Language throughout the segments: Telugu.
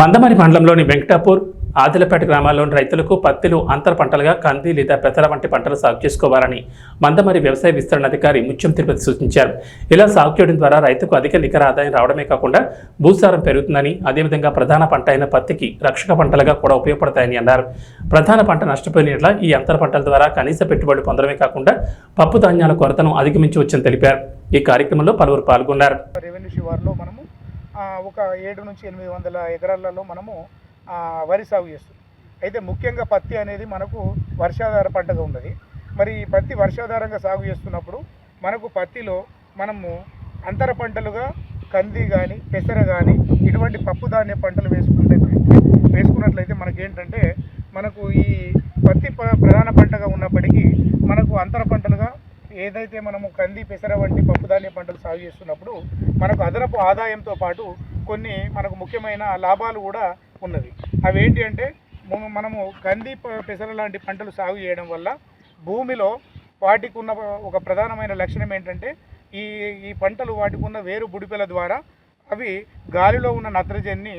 మందమరి మండలంలోని వెంకటాపూర్ ఆదిలపేట గ్రామాల్లోని రైతులకు పత్తిలు అంతర పంటలుగా కంది లేదా పెసర వంటి పంటలు సాగు చేసుకోవాలని మందమరి వ్యవసాయ విస్తరణ అధికారి ముత్యం తిరుపతి సూచించారు. ఇలా సాగు చేయడం ద్వారా రైతుకు అధిక నికర ఆదాయం రావడమే కాకుండా భూసారం పెరుగుతుందని అదేవిధంగా ప్రధాన పంట అయిన పత్తికి రక్షక పంటలుగా కూడా ఉపయోగపడతాయని అన్నారు. ప్రధాన పంట నష్టపోయిన ఈ అంతర పంటల ద్వారా కనీస పెట్టుబడులు పొందడమే కాకుండా పప్పు ధాన్యాల కొరతను అధిగమించవచ్చని తెలిపారు. ఈ కార్యక్రమంలో పలువురు పాల్గొన్నారు. రెవెన్యూ శివార్లో మనము ఒక ఏడు నుంచి ఎనిమిది వందల ఎకరాలలో మనము వరి సాగు చేస్తాం అయితే ముఖ్యంగా పత్తి అనేది మనకు వర్షాధార పంటగా ఉన్నది. మరి ఈ పత్తి వర్షాధారంగా సాగు చేస్తున్నప్పుడు మనకు పత్తిలో మనము అంతర పంటలుగా కంది కానీ పెసర కానీ ఇటువంటి పప్పు ధాన్య పంటలు వేసుకుంటే వేసుకున్నట్లయితే మనకేంటంటే మనకు ఈ పత్తి ప్రధాన పంటగా ఉన్నప్పటికీ మనకు అంతర పంటలుగా ఏదైతే మనము కంది పెసర వంటి పప్పుధాన్య పంటలు సాగు చేస్తున్నప్పుడు మనకు అదనపు ఆదాయంతో పాటు కొన్ని మనకు ముఖ్యమైన లాభాలు కూడా ఉన్నవి. అవి ఏంటి అంటే మనము కంది పెసర లాంటి పంటలు సాగు చేయడం వల్ల భూమిలో వాటికి ఉన్న ఒక ప్రధానమైన లక్షణం ఏంటంటే ఈ ఈ పంటలు వాటికి ఉన్న వేరు బుడిపెల ద్వారా అవి గాలిలో ఉన్న నత్రజనిని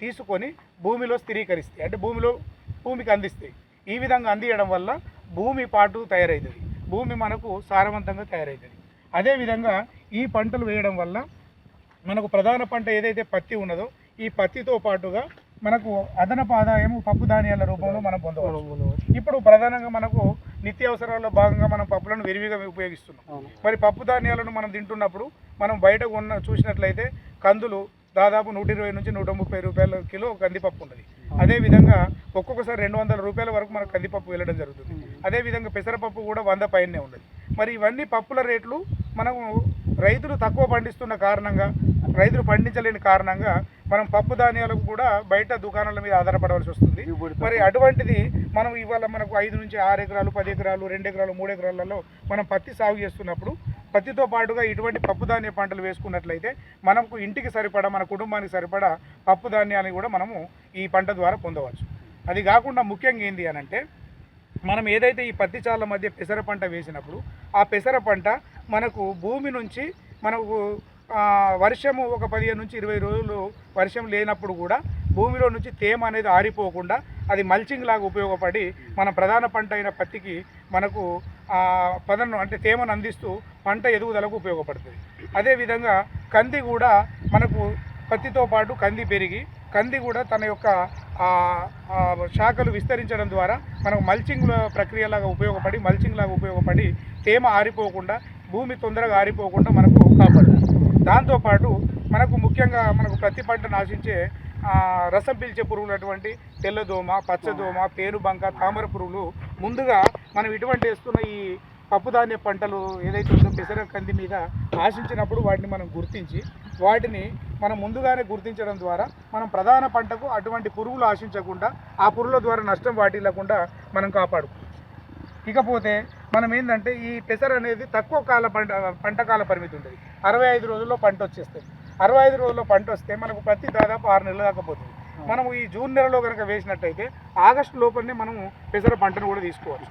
తీసుకొని భూమిలో స్థిరీకరిస్తాయి. అంటే భూమిలో భూమికి అందిస్తాయి. ఈ విధంగా అందియడం వల్ల భూమి పాటు తయారవుతుంది భూమి మనకు సారవంతంగా తయారవుతుంది అదేవిధంగా ఈ పంటలు వేయడం వల్ల మనకు ప్రధాన పంట ఏదైతే పత్తి ఉన్నదో ఈ పత్తితో పాటుగా మనకు అదనపు ఆదాయం పప్పు ధాన్యాల రూపంలో మనం పొందవచ్చు. ఇప్పుడు ప్రధానంగా మనకు నిత్యావసరాల్లో భాగంగా మనం పప్పులను విరివిగా ఉపయోగిస్తున్నాం. మరి పప్పు ధాన్యాలను మనం తింటున్నప్పుడు మనం బయట కొన్న చూసినట్లయితే కందులు దాదాపు నూట ఇరవై నుంచి నూట ముప్పై రూపాయల కిలో కందిపప్పు ఉన్నది అదేవిధంగా ఒక్కొక్కసారి రెండు వందల రూపాయల వరకు మనకు కందిపప్పు వెళ్ళడం జరుగుతుంది. అదేవిధంగా పెసరపప్పు కూడా వంద పైనే ఉన్నది. మరి ఇవన్నీ పప్పుల రేట్లు మనము రైతులు తక్కువ పండిస్తున్న కారణంగా రైతులు పండించలేని కారణంగా మనం పప్పు ధాన్యాలకు కూడా బయట దుకాణాల మీద ఆధారపడవలసి వస్తుంది. మరి అటువంటిది మనం ఇవాళ మనకు ఐదు నుంచి ఆరు ఎకరాలు పది ఎకరాలు రెండు ఎకరాలు మూడు ఎకరాలలో మనం పత్తి సాగు చేస్తున్నప్పుడు పత్తితో పాటుగా ఇటువంటి పప్పు ధాన్య పంటలు వేసుకున్నట్లయితే మనకు ఇంటికి సరిపడా మన కుటుంబానికి సరిపడా పప్పుధాన్యాన్ని కూడా మనము ఈ పంట ద్వారా పొందవచ్చు. అది కాకుండా ముఖ్యంగా ఏంటి అని అంటే మనం ఏదైతే ఈ పత్తి చాల మధ్య పెసర పంట వేసినప్పుడు ఆ పెసర పంట మనకు భూమి నుంచి మనకు వర్షము ఒక పదిహేను నుంచి ఇరవై రోజులు వర్షం లేనప్పుడు కూడా భూమిలో నుంచి తేమ అనేది ఆరిపోకుండా అది మల్చింగ్ లాగా ఉపయోగపడి మన ప్రధాన పంట అయిన పత్తికి మనకు పదను అంటే తేమను అందిస్తూ పంట ఎదుగుదలకు ఉపయోగపడుతుంది. అదేవిధంగా కంది కూడా మనకు పత్తితో పాటు కంది పెరిగి కంది కూడా తన యొక్క శాఖలు విస్తరించడం ద్వారా మనకు మల్చింగ్ ప్రక్రియలాగా ఉపయోగపడి మల్చింగ్ లాగా ఉపయోగపడి తేమ ఆరిపోకుండా భూమి తొందరగా ఆరిపోకుండా మనకు కాపాడుతుంది. దాంతోపాటు మనకు ముఖ్యంగా మనకు ప్రతి పంట నాశించే ఆ, రసం పీల్చే పురుగులు అటువంటి తెల్లదోమ పచ్చదోమ పేనుబంక తామర పురుగులు ముందుగా మనం ఇటువంటి వేస్తున్న ఈ పప్పుధాన్య పంటలు ఏదైతే ఉందో పెసర కంది మీద ఆశించినప్పుడు వాటిని మనం గుర్తించి వాటిని మనం ముందుగానే గుర్తించడం ద్వారా మనం ప్రధాన పంటకు అటువంటి పురుగులు ఆశించకుండా ఆ పురుగుల ద్వారా నష్టం వాటిల్లకుండా మనం కాపాడుకోవచ్చు ఇకపోతే మనం ఏంటంటే ఈ పెసర అనేది తక్కువ కాల పంట పంట కాల పరిమితి ఉంటుంది అరవై ఐదు రోజుల్లో పంట వచ్చేస్తుంది. అరవై ఐదు రోజుల్లో పంట వస్తే మనకు ప్రతి దాదాపు ఆరు నెలలు దాకా పోతుంది. మనము ఈ జూన్ నెలలో కనుక వేసినట్టయితే ఆగస్టు లోపలనే మనము పెసర పంటను కూడా తీసుకోవచ్చు.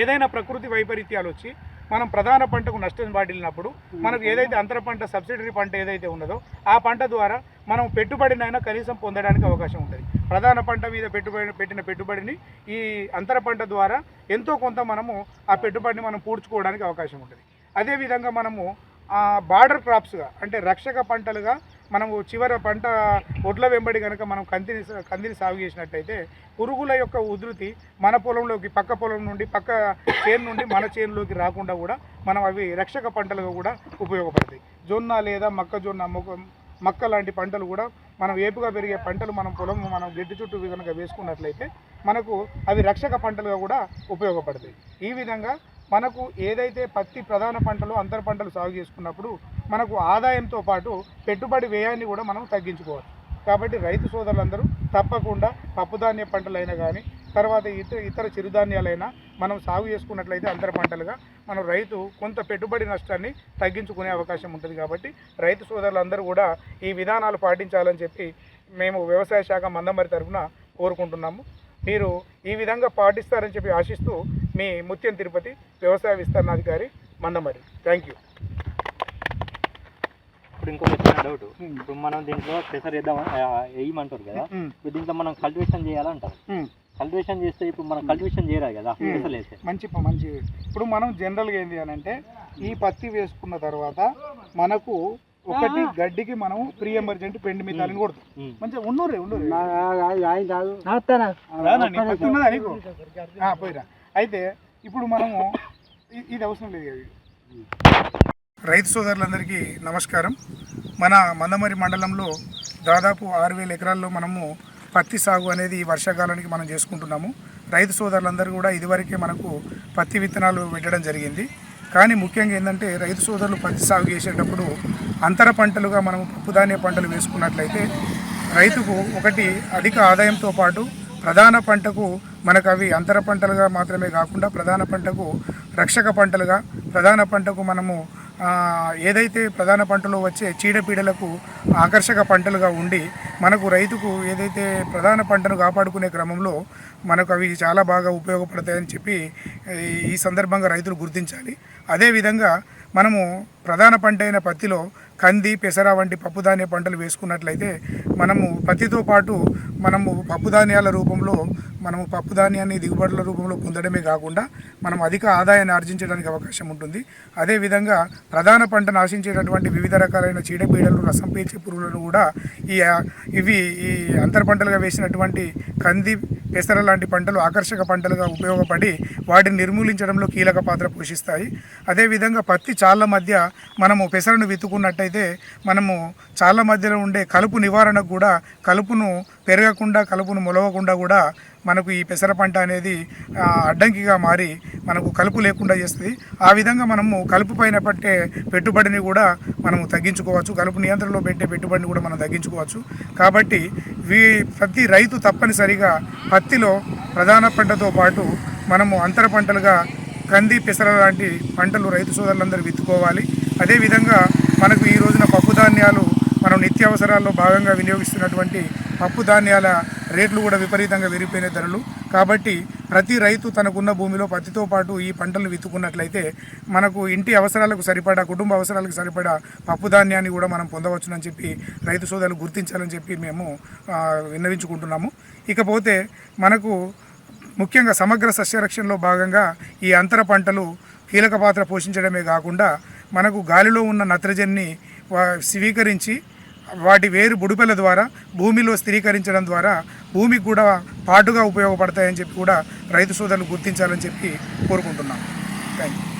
ఏదైనా ప్రకృతి వైపరీత్యాలు వచ్చి మనం ప్రధాన పంటకు నష్టం వాటిల్లినప్పుడు మనకు ఏదైతే అంతర పంట సబ్సిడరీ పంట ఏదైతే ఉన్నదో ఆ పంట ద్వారా మనం పెట్టుబడినైనా కనీసం పొందడానికి అవకాశం ఉంటుంది. ప్రధాన పంట మీద పెట్టుబడి పెట్టిన పెట్టుబడిని ఈ అంతర పంట ద్వారా ఎంతో కొంత మనము ఆ పెట్టుబడిని మనం పూడ్చుకోవడానికి అవకాశం ఉంటుంది. అదేవిధంగా మనము బార్డర్ క్రాప్స్గా అంటే రక్షక పంటలుగా మనము చివరి పంట ఒడ్ల వెంబడి కనుక మనం కందిని కందిని సాగు చేసినట్టయితే పురుగుల యొక్క ఉధృతి మన పొలంలోకి పక్క పొలం నుండి పక్క చేను నుండి మన చేనులోకి రాకుండా కూడా మనం అవి రక్షక పంటలుగా కూడా ఉపయోగపడతాయి. జొన్న లేదా మొక్కజొన్న మొక్క మక్క లాంటి పంటలు కూడా మనం ఏపుగా పెరిగే పంటలు మనం పొలం మనం గడ్డి చుట్టూ కనుక వేసుకున్నట్లయితే మనకు అవి రక్షక పంటలుగా కూడా ఉపయోగపడతాయి. ఈ విధంగా మనకు ఏదైతే పత్తి ప్రధాన పంటలు అంతర పంటలు సాగు చేసుకున్నప్పుడు మనకు ఆదాయంతో పాటు పెట్టుబడి వ్యయాన్ని కూడా మనం తగ్గించుకోవచ్చు. కాబట్టి రైతు సోదరులందరూ తప్పకుండా పప్పుధాన్య పంటలైనా కానీ తర్వాత ఇతర ఇతర చిరుధాన్యాలైనా మనం సాగు చేసుకున్నట్లయితే అంతర పంటలుగా మనం రైతు కొంత పెట్టుబడి నష్టాన్ని తగ్గించుకునే అవకాశం ఉంటుంది కాబట్టి రైతు సోదరులందరూ కూడా ఈ విధానాలు పాటించాలని చెప్పి మేము వ్యవసాయ శాఖ మందమరి తరఫున కోరుకుంటున్నాము. మీరు ఈ విధంగా పాటిస్తారని చెప్పి ఆశిస్తూ మీ ముత్యం తిరుపతి వ్యవసాయ విస్తరణాధికారి మందమరి. Thank you. ఇప్పుడు ఇంకొక చిన్న డౌట్. ఇప్పుడు మనం దీంట్లో ప్రెషర్ వేద్దాం వేయమంటారు కదా. ఇప్పుడు దీంట్లో మనం కల్టివేషన్ చేయాలంటారు. కల్టివేషన్ చేస్తే ఇప్పుడు మనం కల్టివేషన్ చేయరాదు కదా. ప్రెషర్ వేస్తే మంచి మంచి ఇప్పుడు మనం జనరల్గా ఏంటి అని అంటే ఈ పత్తి వేసుకున్న తర్వాత మనకు ఒకటి గడ్డికి మనం ప్రీ ఎమర్జెంట్ పెండి మితాలని కొడతాం. ఉమ్. మంచిగా ఉన్నూరే ఉన్నదా నీకు? పోయిరా. అయితే ఇప్పుడు మనము ఇది అవసరం లేదు కదా ఇది. రైతు సోదరులందరికీ నమస్కారం. మన మందమరి మండలంలో దాదాపు ఆరు వేల ఎకరాల్లో మనము పత్తి సాగు అనేది వర్షాకాలానికి మనం చేసుకుంటున్నాము. రైతు సోదరులందరూ కూడా ఇదివరకే మనకు పత్తి విత్తనాలు పెట్టడం జరిగింది. కానీ ముఖ్యంగా ఏంటంటే రైతు సోదరులు పత్తి సాగు చేసేటప్పుడు అంతర పంటలుగా మనం పప్పుధాన్య పంటలు వేసుకున్నట్లయితే రైతుకు ఒకటి అధిక ఆదాయంతో పాటు ప్రధాన పంటకు మనకు అవి అంతర పంటలుగా మాత్రమే కాకుండా ప్రధాన పంటకు రక్షక పంటలుగా ప్రధాన పంటకు మనము ఏదైతే ప్రధాన పంటలో వచ్చే చీడపీడలకు ఆకర్షక పంటలుగా ఉండి మనకు రైతుకు ఏదైతే ప్రధాన పంటను కాపాడుకునే క్రమంలో మనకు అవి చాలా బాగా ఉపయోగపడతాయని చెప్పి ఈ- ఈ సందర్భంగా రైతులు గుర్తించాలి. అదేవిధంగా మనము ప్రధాన పంట అయిన పత్తిలో కంది పెసర వంటి పప్పుధాన్య పంటలు వేసుకున్నట్లయితే మనము పత్తితో పాటు మనము పప్పుధాన్యాల రూపంలో మనము పప్పుధాన్యాన్ని దిగుబడుల రూపంలో పొందడమే కాకుండా మనం అధిక ఆదాయాన్ని ఆర్జించడానికి అవకాశం ఉంటుంది. అదేవిధంగా ప్రధాన పంటను ఆశించేటటువంటి వివిధ రకాలైన చీడపీడలు రసం పీల్చే పురుగులను కూడా ఈ ఇవి ఈ అంతర పంటలుగా వేసినటువంటి కంది పెసర లాంటి పంటలు ఆకర్షక పంటలుగా ఉపయోగపడి వాటిని నిర్మూలించడంలో కీలక పాత్ర పోషిస్తాయి. అదేవిధంగా పత్తి చాళ్ళ మధ్య మనము పెసరను విత్తుకున్నట్టయితే మనము చాళ్ళ మధ్యలో ఉండే కలుపు నివారణకు కూడా కలుపును పెరగకుండా కలుపును మొలవకుండా కూడా మనకు ఈ పెసర పంట అనేది అడ్డంకిగా మారి మనకు కలుపు లేకుండా చేస్తుంది. ఆ విధంగా మనము కలుపు పైన పట్టే పెట్టుబడిని కూడా మనము తగ్గించుకోవచ్చు. కలుపు నియంత్రణలో పెట్టే పెట్టుబడిని కూడా మనం తగ్గించుకోవచ్చు. కాబట్టి వీ ప్రతి రైతు తప్పనిసరిగా పత్తిలో ప్రధాన పంటతో పాటు మనము అంతర పంటలుగా కంది పెసర లాంటి పంటలు రైతు సోదరులందరూ విత్తుకోవాలి. అదేవిధంగా మనకు ఈ రోజున పప్పు ధాన్యాలు మనం నిత్యావసరాల్లో భాగంగా వినియోగిస్తున్నటువంటి పప్పు ధాన్యాల రేట్లు కూడా విపరీతంగా విరిగిపోయిన ధరలు. కాబట్టి ప్రతి రైతు తనకున్న భూమిలో పత్తితో పాటు ఈ పంటలు విత్తుకున్నట్లయితే మనకు ఇంటి అవసరాలకు సరిపడా కుటుంబ అవసరాలకు సరిపడా పప్పు ధాన్యాన్ని కూడా మనం పొందవచ్చునని చెప్పి రైతు సోదరులు గుర్తించాలని చెప్పి మేము విన్నవించుకుంటున్నాము. ఇకపోతే మనకు ముఖ్యంగా సమగ్ర సస్యరక్షణలో భాగంగా ఈ అంతర పంటలు కీలక పాత్ర పోషించడమే కాకుండా మనకు గాలిలో ఉన్న నత్రజన్ని వా- స్వీకరించి వాటి వేరు బుడిపెల ద్వారా భూమిలో స్థిరీకరించడం ద్వారా భూమికి కూడా పాటుగా ఉపయోగపడతాయని చెప్పి కూడా రైతు సోదరులు గుర్తించాలని చెప్పి కోరుకుంటున్నాం. Thank you